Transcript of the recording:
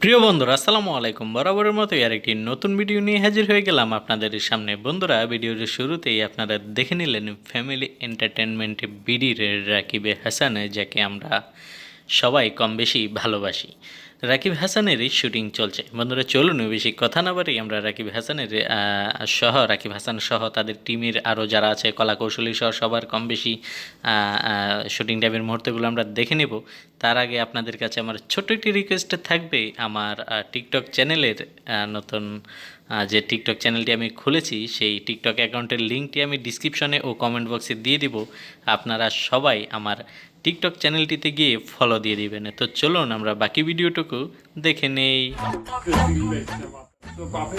প্রিয় বন্ধুরা, আসসালামু আলাইকুম। বরাবরের মতো আর একটি নতুন ভিডিও নিয়ে হাজির হয়ে গেলাম আপনাদের সামনে। বন্ধুরা, ভিডিওর শুরুতেই আপনারা দেখে নিলেন ফ্যামিলি এন্টারটেনমেন্টে বিডির রাকিবে হাসান, যাকে আমরা সবাই কম বেশি ভালোবাসি। রাকিব হাসানেরই শুটিং চলছে। বন্ধুরা, চলুন বেশি কথা না বাড়ি আমরা রাকিব হাসানের সহ, রাকিব হাসান সহ তাদের টিমের আরও যারা আছে কলা কৌশলী সহ সবার কম বেশি শুটিং টাইমের মুহূর্তগুলো আমরা দেখে নেব। তার আগে আপনাদের কাছে আমার ছোট্ট একটি রিকোয়েস্ট থাকবে আমার টিকটক চ্যানেলের নতুন যে টিকটক চ্যানেলটি আমি খুলেছি, সেই টিকটক অ্যাকাউন্টের লিঙ্কটি আমি ডিসক্রিপশনে ও কমেন্ট বক্সে দিয়ে দিব। আপনারা সবাই আমার টিকটক চ্যানেলটিতে গিয়ে ফলো দিয়ে দিবেন। তো চলুন, আমরা বাকি ভিডিওটুকু দেখে নেই। তো বাপে